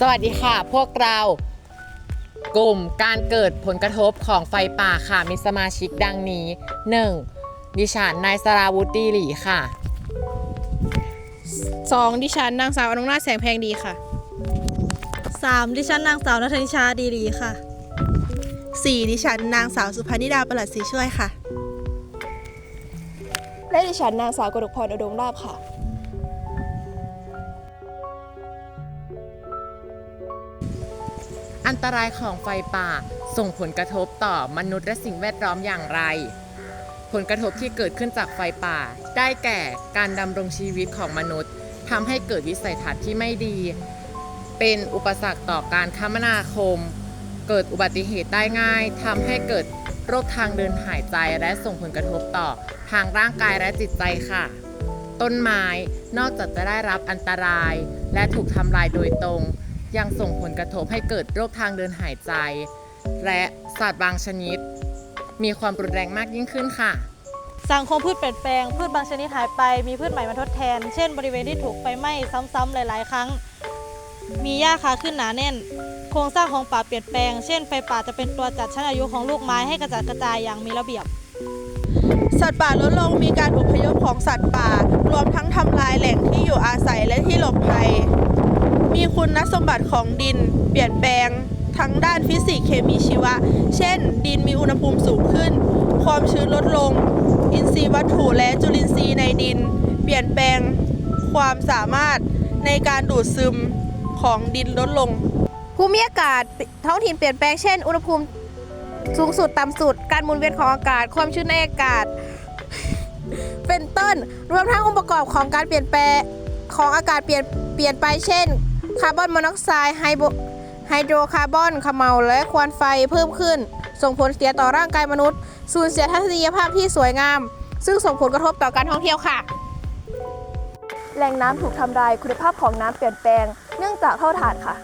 สวัสดีค่ะ พวกเรากลุ่มการเกิดผลกระทบของไฟป่าค่ะ มีสมาชิกดังนี้ 1. ดิฉันนายสราวุธดีหลีค่ะ 2. ดิฉันนางสาวอนงนาแสงแพงดีค่ะ 3. ดิฉันนางสาวนัทนิชาดีดีค่ะ 4. ดิฉันนางสาวสุพนิดาประหลัดศรีช่วยค่ะ และดิฉันนางสาวกนกพรอุดมลาภค่ะ อันตรายของไฟป่าส่งผลกระทบต่อมนุษย์และสิ่งแวดล้อมอย่างไร ผลกระทบที่เกิดขึ้นจากไฟป่า ได้แก่การดำรงชีวิตของมนุษย์ทำให้เกิดวิสัยทัศน์ที่ไม่ดี เป็นอุปสรรคต่อการคมนาคม เกิดอุบัติเหตุได้ง่ายทำให้เกิดโรคทางเดินหายใจและส่งผลกระทบต่อทางร่างกายและจิตใจค่ะ ต้นไม้นอกจากจะได้รับอันตราย และถูกทำลายโดยตรง ยังส่งผลกระทบให้เกิดโรคทางเดินหายใจ และสัตว์บางชนิด มีความรุนแรงมากยิ่งขึ้นค่ะ สังคมพืชเปลี่ยนแปลง พืชบางชนิดหายไป มีพืชใหม่มาทดแทน เช่น บริเวณที่ถูกไฟไหม้ซ้ำๆหลาย ๆ ครั้ง มีหญ้าคาขึ้นหนาแน่น โครงสร้างของป่าเปลี่ยนแปลง เช่น ไฟป่าจะเป็นตัวจัดชั้นอายุของลูกไม้ให้กระจัดกระจายอย่างมีระเบียบ สัตว์ป่าลดลงมีการอพยพของสัตว์ป่า รวมทั้งทำลายแหล่งที่อยู่อาศัยและที่หลบภัย มีคุ ณสมบัติของดินเปลี่ยนแปลงทั้งด้านฟิสิกส์เคมีชีวะ เช่น ดินมีอุณหภูมิสูงขึ้น ความชื้นลดลง อินทรีย์วัตถุและจุลินทรีย์ในดิน เปลี่ยนแปลงความสามารถในการดูดซึมของดินลดลง ภูมิอากาศท้องถิ่นเปลี่ยนแปลงเช่น อุณหภูมิสูงสุด ต่ำสุด การหมุนเวียนของอากาศ ความชื้นในอากาศ เป็นต้น รวมทั้งองค์ประกอบของการเปลี่ยนแปลงของอากาศเปลี่ยนเปลี่ยนไปเช่น คาร์บอนมอนอกไซด์ไฮโบไฮโดรคาร์บอนขมเมลาและควันไฟเพิ่มขึ้น ส่งผลเสียต่อร่างกายมนุษย์ สูญเสียทัศนียภาพที่สวยงาม ซึ่งส่งผลกระทบต่อการท่องเที่ยวค่ะ แหล่งน้ำถูกทำลายคุณภาพของน้ำเปลี่ยนแปลง เนื่องจากเท่าฐานค่ะ